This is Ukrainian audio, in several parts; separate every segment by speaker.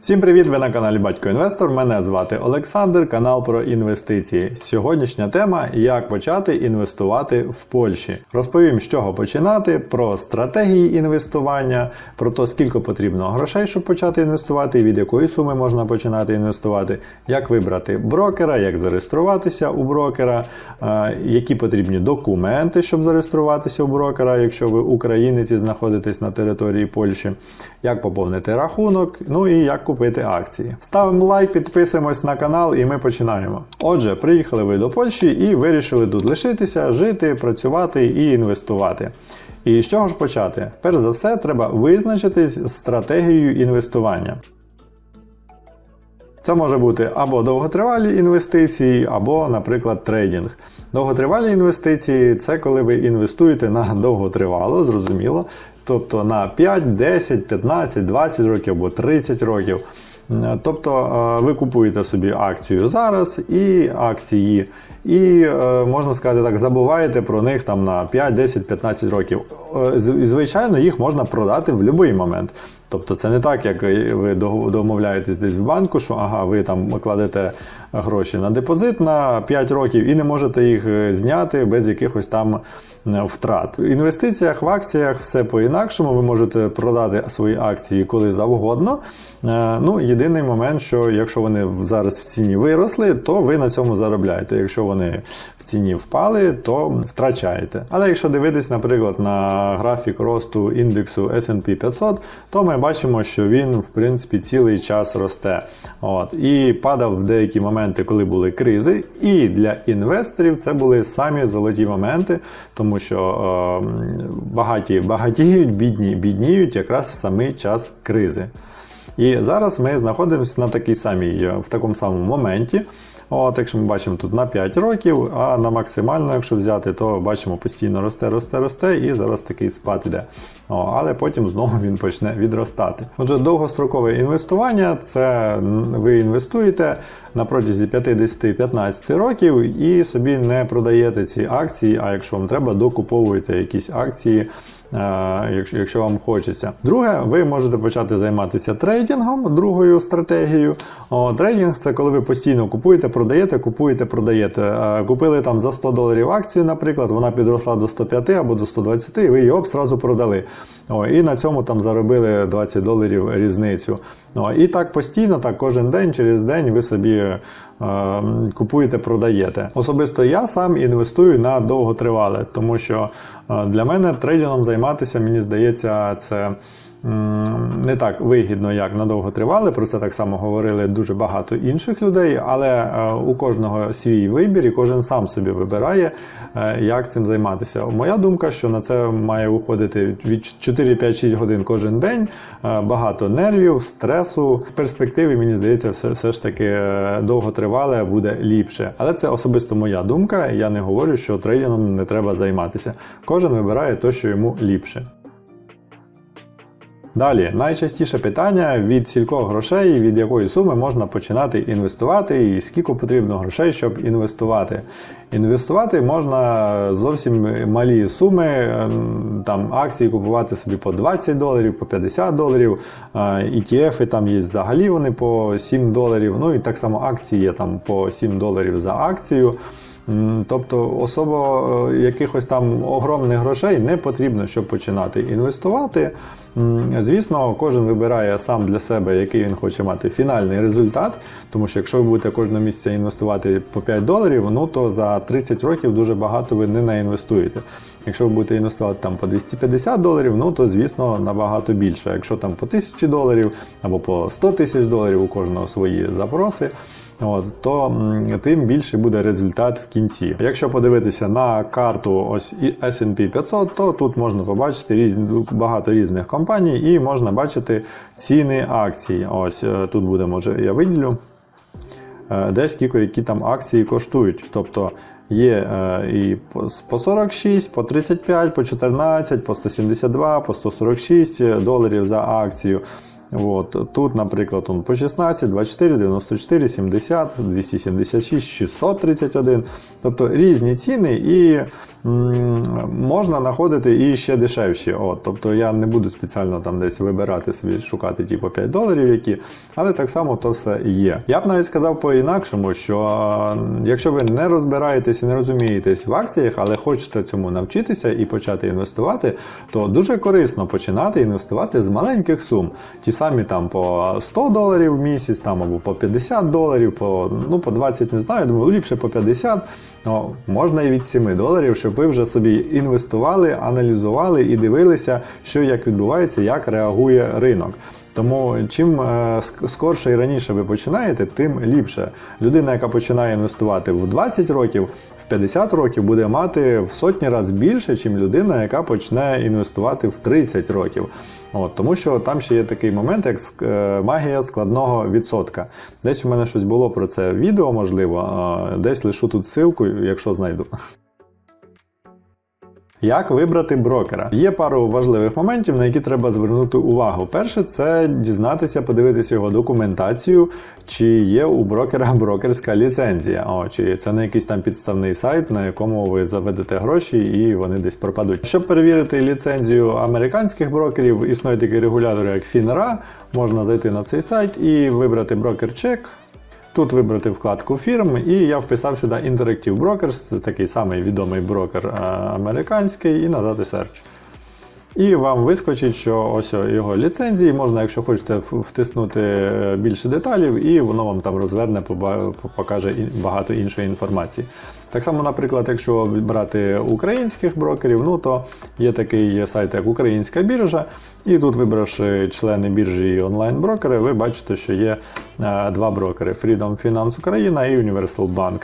Speaker 1: Всім привіт! Ви на каналі Батько Інвестор. Мене звати Олександр, канал про інвестиції. Сьогоднішня тема як почати інвестувати в Польщі. Розповім, з чого починати, про стратегії інвестування, про те, скільки потрібно грошей, щоб почати інвестувати, від якої суми можна починати інвестувати, як вибрати брокера, як зареєструватися у брокера, е, які потрібні документи, щоб зареєструватися у брокера, якщо ви українець і знаходитесь на території Польщі, як поповнити рахунок, ну і як купити акції. Ставимо лайк, підписуємось на канал і ми починаємо. Отже, приїхали ви до Польщі і вирішили тут лишитися, жити, працювати і інвестувати. І з чого ж почати? Перш за все, треба визначитись з стратегією інвестування. Це може бути або довготривалі інвестиції, або, наприклад, трейдинг. Довготривалі інвестиції це коли ви інвестуєте на довготривало, зрозуміло, тобто на 5, 10, 15, 20 років або 30 років. Тобто е, ви купуєте собі акцію зараз і акції, і е, можна сказати так, забуваєте про них там на 5, 10, 15 років. Е, звичайно, їх можна продати в будь-який момент. Тобто це не так, як ви домовляєтесь десь в банку, що ага, ви там кладете гроші на депозит на 5 років і не можете їх е, зняти без якихось там е, втрат. В інвестиціях в акціях все по-інакшому. Ви можете продати свої акції коли завгодно. Е, Ну, єдиний момент, що якщо вони зараз в ціні виросли, то ви на цьому заробляєте. Якщо вони в ціні впали, то втрачаєте. Але якщо дивитись, наприклад, на графік росту індексу S&P 500, то ми бачимо, що він в принципі цілий час росте. От і падав в деякі моменти, коли були кризи. І для інвесторів це були самі золоті моменти, тому що е, багаті багатіють, бідні бідніють якраз в самий час кризи. І зараз ми знаходимося на такій самій, в такому самому моменті. От, якщо ми бачимо тут на 5 років, а на максимально, якщо взяти, то бачимо постійно росте, росте, росте, і зараз такий спад іде. О, але потім знову він почне відростати. Отже, довгострокове інвестування це ви інвестуєте на протязі 50-15 років і собі не продаєте ці акції. А якщо вам треба, докуповуєте якісь акції. е, Якщо, вам хочеться. Друге, ви можете почати займатися трейдингом, другою стратегією. Трейдинг це коли ви постійно купуєте, продаєте, купуєте, продаєте. Купили там за 100 доларів акцію, наприклад, вона підросла до 105 або до 120, і ви її оп, зразу продали. О, і на цьому там заробили 20 доларів різницю. О, і так постійно, так кожен день, через день ви собі е, купуєте, продаєте. Особисто я сам інвестую на довготривале, тому що е, для мене трейдингом займатися, мені здається, це. Не так вигідно, як на довготривале, про це так само говорили дуже багато інших людей, але е, у кожного свій вибір, і кожен сам собі вибирає, е, як цим займатися. Моя думка, що на це має уходити від 4-5-6 годин кожен день, е, багато нервів, стресу. В перспективі, мені здається, все, все ж таки е, довготривале буде ліпше. Але це особисто моя думка. Я не говорю, що трейдингом не треба займатися. Кожен вибирає те, що йому ліпше. Далі, найчастіше питання від скількох грошей, від якої суми можна починати інвестувати, і скільки потрібно грошей, щоб інвестувати. Інвестувати можна зовсім малі суми, ем, там акції купувати собі по 20 доларів, по 50 доларів. е, ETF там є взагалі вони по 7 доларів. Ну і так само акції є там по 7 доларів за акцію. Тобто особо е, якихось там огромних грошей не потрібно, щоб починати інвестувати. Звісно, кожен вибирає сам для себе, який він хоче мати фінальний результат. Тому що якщо ви будете кожного місяця інвестувати по 5 доларів, ну то за 30 років дуже багато ви не наінвестуєте. Якщо ви будете інвестувати там по 250 доларів, ну то звісно набагато більше. Якщо там по 1000 доларів або по 100 тисяч доларів у кожного свої запроси. От, то тим більше буде результат в кінці. Якщо подивитися на карту ось S&P 500, то тут можна побачити різні, багато різних компаній і можна бачити ціни акцій. Ось е, тут буде, може, я виділю. е, Де скільки які там акції коштують. Тобто є е, і по- по 46, по 35, по 14, по 172, по 146 доларів за акцію. От. Тут, наприклад, он по 16, 24, 94, 70, 276, 631. Тобто різні ціни і можна знаходити і ще дешевші. От. Тобто я не буду спеціально там десь вибирати собі, шукати ті по 5 доларів, які, але так само то все є. Я б навіть сказав по-інакшому, що якщо ви не розбираєтесь і не розумієтесь в акціях, але хочете цьому навчитися і почати інвестувати, то дуже корисно починати інвестувати з маленьких сум. Ті самі там по 100 доларів в місяць, там або по 50 доларів, по, ну, по 20 не знаю, думаю, ліпше по 50, ну, можна і від 7 доларів, щоб ви вже собі інвестували, аналізували і дивилися, що як відбувається, як реагує ринок. Тому чим е, скорше і раніше ви починаєте, тим ліпше. Людина, яка починає інвестувати в 20 років, в 50 років, буде мати в сотні разів більше, ніж людина, яка почне інвестувати в 30 років. От, тому що там ще є такий момент, як е, магія складного відсотка. Десь у мене щось було про це відео, можливо, десь лишу тут ссылку, якщо знайду. Як вибрати брокера? Є пару важливих моментів, на які треба звернути увагу. Перше, це дізнатися, подивитися його документацію, чи є у брокера брокерська ліцензія, О, чи це не якийсь там підставний сайт, на якому ви заведете гроші і вони десь пропадуть. Щоб перевірити ліцензію американських брокерів, існує такий регулятор, як FINRA. Можна зайти на цей сайт і вибрати брокер-чек. Тут вибрати вкладку фірм, і я вписав сюди Interactive Brokers, такий самий відомий брокер е, американський, і надати search. І вам вискочить, що ось його ліцензії. Можна, якщо хочете, втиснути е, більше деталів, і воно вам там розверне, покаже багато іншої інформації. Так само, наприклад, якщо брати українських брокерів, ну то є такий сайт, як Українська біржа, і тут, вибравши члени біржі і онлайн-брокери, ви бачите, що є е, два брокери: Freedom Finance Україна і Universal Bank.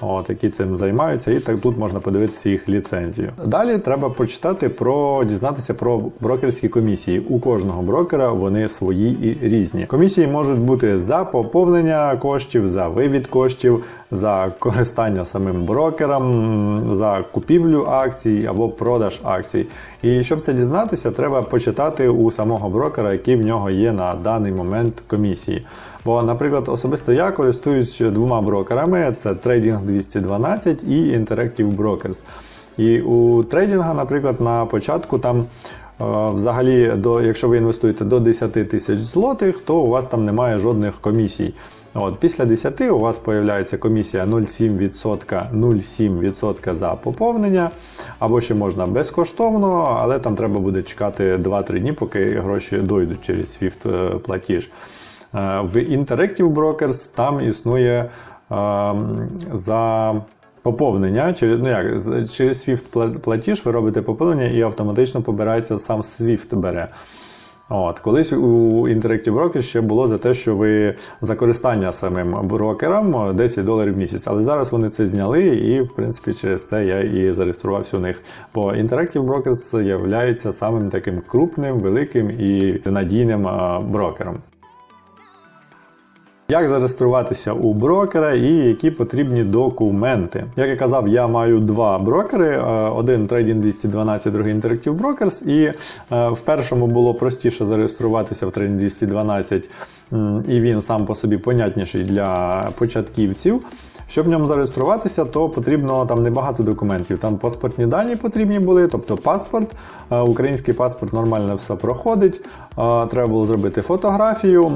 Speaker 1: От, які цим займаються, і так тут можна подивитися їх ліцензію. Далі треба почитати про дізнатися про брокерські комісії. У кожного брокера вони свої і різні. Комісії можуть бути за поповнення коштів, за вивід коштів, за користання самим брокером, за купівлю акцій або продаж акцій. І щоб це дізнатися, треба почитати у самого брокера, які в нього є на даний момент комісії. Бо, наприклад, особисто я користуюсь двома брокерами: це Trading 212 і Interactive Brokers. І у трейдинга, наприклад, на початку там. е, Взагалі, до, якщо ви інвестуєте до 10 тисяч злотих, то у вас там немає жодних комісій. От, після 10 у вас з'являється комісія 0,7%, 0,7% за поповнення, або ще можна безкоштовно, але там треба буде чекати 2-3 дні, поки гроші дойдуть через SWIFT е, платіж. Е, В Interactive Brokers там існує е, за поповнення через ну як через SWIFT платіж ви робите поповнення і автоматично побирається сам SWIFT бере. От, колись у Interactive Brokers ще було за те, що ви за користання самим брокером 10 доларів в місяць. Але зараз вони це зняли, і в принципі через це я і зареєструвався у них. Бо Interactive Brokers є самим таким крупним, великим і надійним брокером. Як зареєструватися у брокера і які потрібні документи? Як я казав, я маю два брокери: е, один Trading 212, другий Interactive Brokers. І е, в першому було простіше зареєструватися в Trading 212, м, і він сам по собі понятніший для початківців. Щоб в ньому зареєструватися, то потрібно там небагато документів. Там паспортні дані потрібні були, тобто паспорт, е, український паспорт нормально все проходить. Е, Треба було зробити фотографію.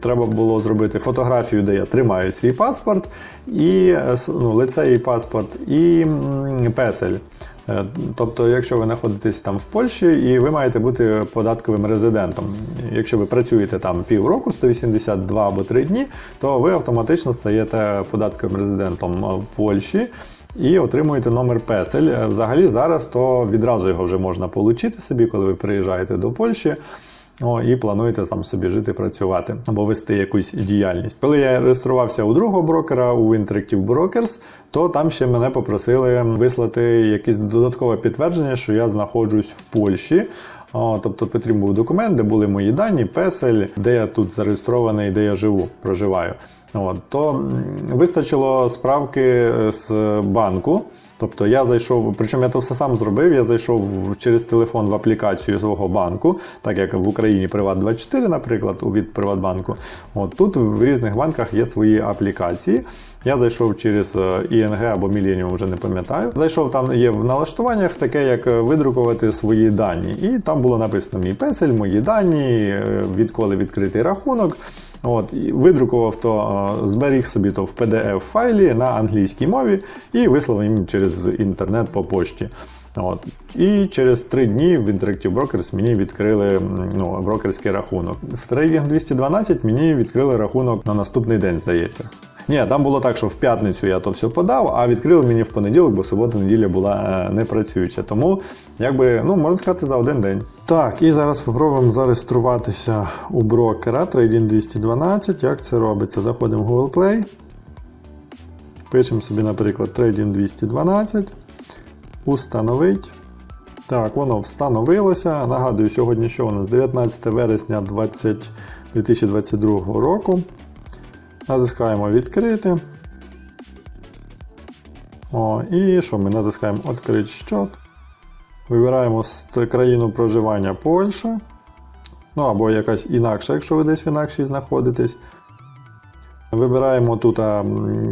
Speaker 1: Треба було зробити фотографію, де я тримаю свій паспорт, і е, ну, лице і паспорт, і песель. Е, Тобто, якщо ви знаходитесь там в Польщі і ви маєте бути податковим резидентом. Якщо ви працюєте там півроку, 182 або 3 дні, то ви автоматично стаєте податковим резидентом е, Польщі. І отримуєте номер песель. Взагалі зараз то відразу його вже можна отримати собі, коли ви приїжджаєте до Польщі. О, і плануєте там собі жити, працювати або вести якусь діяльність. Коли я реєструвався у другого брокера у Interactive Brokers, то там ще мене попросили вислати якесь додаткове підтвердження, що я знаходжусь в Польщі. О, тобто потрібен був документ, де були мої дані, песель, де я тут зареєстрований, де я живу, проживаю. От, то вистачило справки з банку. Тобто я зайшов, причому я то все сам зробив. Я зайшов через телефон в аплікацію свого банку, так як в Україні Приват24, наприклад, від Приватбанку. От тут в різних банках є свої аплікації. Я зайшов через е, ІНГ або Millennium, вже не пам'ятаю. Зайшов там є в налаштуваннях таке, як е, видрукувати свої дані. І там було написано мій песель, мої дані, е, відколи відкритий рахунок. От, і видрукував то, зберіг собі то в PDF файлі на англійській мові і вислав їм через інтернет по пошті. От. І через три дні в Interactive Brokers мені відкрили ну, брокерський рахунок. В Trading 212 мені відкрили рахунок на наступний день, здається. Ні, там було так, що в п'ятницю я то все подав, а відкрили мені в понеділок, бо субота-неділя була е, не працююча. Тому, якби, ну, можна сказати, за один день. Так, і зараз спробуємо зареєструватися у брокера Trading 212. Як це робиться? Заходимо в Google Play. Пишемо собі, наприклад, Trading 212. Установить. Так, воно встановилося. Нагадую, сьогодні що у нас 19 вересня 20... 2022 року. Натискаємо відкрити. О, і що ми натискаємо Відкрити счет. Вибираємо країну проживання Польща. Ну або якась інакша, якщо ви десь в інакшій знаходитесь. Вибираємо тут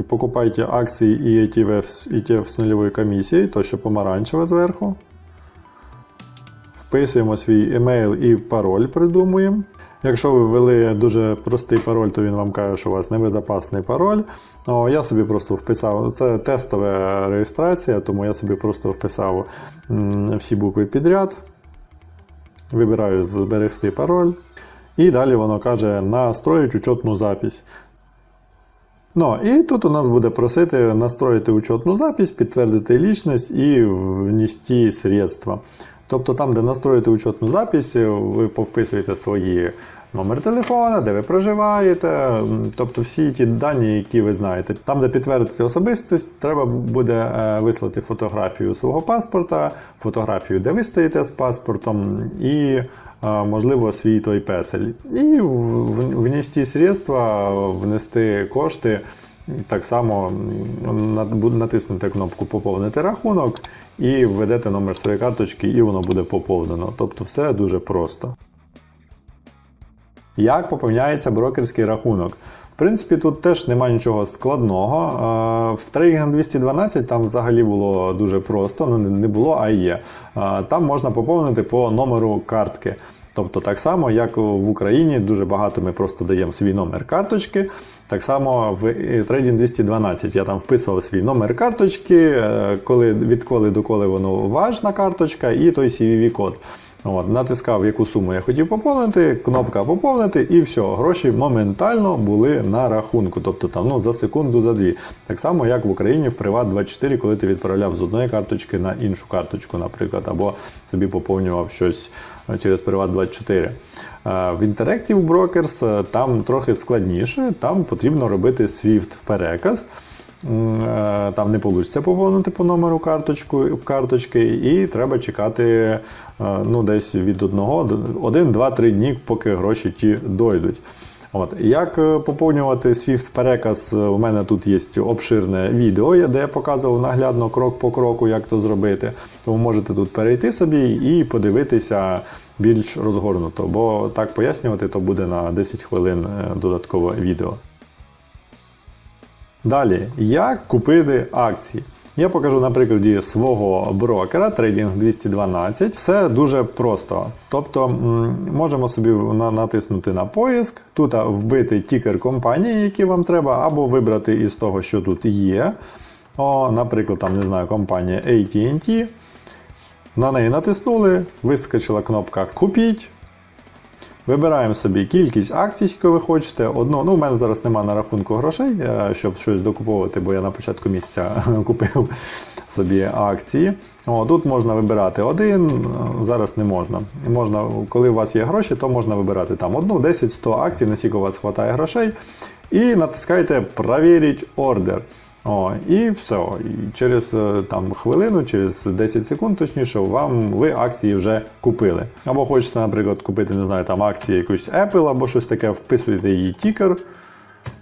Speaker 1: покупайте акції і ETF, ETF з нульовою комісією, то що помаранчеве зверху. Вписуємо свій емейл і пароль придумуємо. Якщо ви ввели дуже простий пароль, то він вам каже, що у вас небезпечний пароль. О, я собі просто вписав, це тестова реєстрація, тому я собі просто вписав всі букви підряд. Вибираю зберегти пароль. І далі воно каже настроїть учетну запись. Ну, і тут у нас буде просити настроїти учетну запись, підтвердити лічність і внести средства. Тобто там, де настроїти учетну запись, ви повписуєте свої номер телефона, де ви проживаєте, тобто всі ті дані, які ви знаєте. Там, де підтвердити особистість, треба буде е, вислати фотографію свого паспорта, фотографію, де ви стоїте з паспортом, і, е, можливо, свій той песель. І внести средства, внести кошти. Так само натиснете кнопку Поповнити рахунок і введете номер своєї карточки, і воно буде поповнено. Тобто все дуже просто. Як поповняється брокерський рахунок? В принципі, тут теж немає нічого складного. Е, В Trading 212 там взагалі було дуже просто, ну не- не було, а є. Е, Там можна поповнити по номеру картки. Тобто, так само, як в Україні, дуже багато ми просто даємо свій номер карточки. Так само в е, Trading 212 я там вписував свій номер карточки, е, коли, відколи доколи воно важна карточка, і той CVV-код. От, натискав, яку суму я хотів поповнити, кнопка поповнити, і все, гроші моментально були на рахунку. Тобто там ну, за секунду, за дві. Так само, як в Україні в Приват24, коли ти відправляв з одної карточки на іншу карточку, наприклад, або собі поповнював щось е, через Приват24. Е, В Interactive Brokers е, там трохи складніше, там потрібно робити SWIFT переказ. Е, Там не вийде поповнити по номеру карточку, карточки, і треба чекати е, ну, десь від 1, 2, 3 дні, поки гроші ті дойдуть. От. Як е, поповнювати SWIFT переказ, у мене тут є обширне відео, де я показував наглядно крок по кроку, як то зробити. Тому можете тут перейти собі і подивитися більш розгорнуто, бо так пояснювати, то буде на 10 хвилин додаткове відео. Далі, як купити акції? Я покажу на прикладі свого брокера Trading 212. Все дуже просто. Тобто можемо собі натиснути на поиск, тут вбити тікер компанії, які вам треба, або вибрати із того, що тут є. О, наприклад, там не знаю, компанія AT&T. На неї натиснули, вискочила кнопка Купіть. Вибираємо собі кількість акцій, яку ви хочете. Одну, ну, у мене зараз немає на рахунку грошей, е, щоб щось докуповувати, бо я на початку місяця купив собі акції. О, тут можна вибирати один, е, зараз не можна. Можна, коли у вас є гроші, то можна вибирати там одну, 10, 100 акцій, наскільки у вас вистачає грошей. І натискаєте Провірить ордер. О, і все. І через е, там, хвилину, через 10 секунд, точніше, вам ви акції вже купили. Або хочете, наприклад, купити, не знаю, там акції якусь Apple або щось таке, вписуєте її тікер.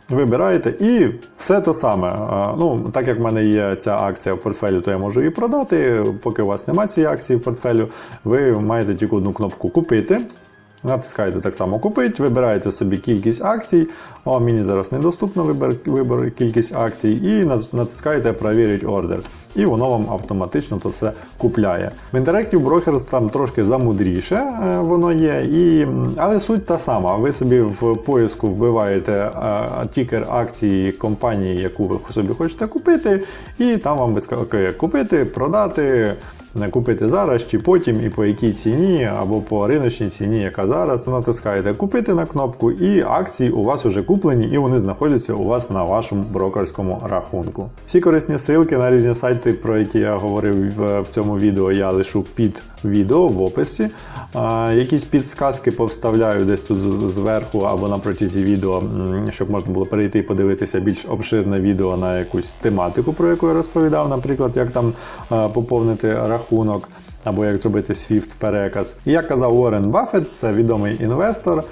Speaker 1: Вибираєте і все то саме. Ну, так як в мене є ця акція в портфелі, то я можу її продати. Поки у вас немає цієї акції в портфелю, ви маєте тільки одну кнопку купити. Натискаєте так само купити, вибираєте собі кількість акцій. О, мені зараз недоступно вибір, вибір кількість акцій, і натискаєте Провірити ордер. І воно вам автоматично то все купляє. В Interactive Brokers там трошки замудріше е, воно є, і, але суть та сама. Ви собі в поиску вбиваєте е, тікер акції компанії, яку ви собі хочете купити, і там вам вискакує купити, продати купити зараз чи потім, і по якій ціні, або по риночній ціні, яка зараз, натискаєте купити на кнопку, і акції у вас вже куплені, і вони знаходяться у вас на вашому брокерському рахунку. Всі корисні ссылки на різні сайти, про які я говорив в, в цьому відео, я лишу під відео в описі. Якісь підсказки повставляю десь тут зверху або на протязі відео, щоб можна було перейти і подивитися більш обширне відео на якусь тематику, про яку я розповідав, наприклад, як там поповнити рахунок або як зробити SWIFT переказ. І як казав Уоррен Баффет, це відомий інвестор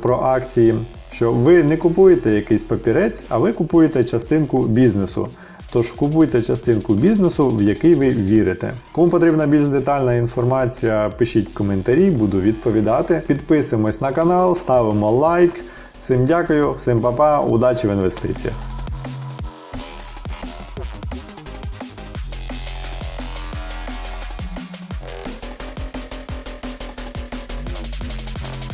Speaker 1: про акції, що ви не купуєте якийсь папірець, а ви купуєте частинку бізнесу. Тож купуйте частинку бізнесу, в який ви вірите. Кому потрібна більш детальна інформація, пишіть коментарі, буду відповідати. Підписуємось на канал, ставимо лайк. Всім дякую, всім па-па, удачі в інвестиціях.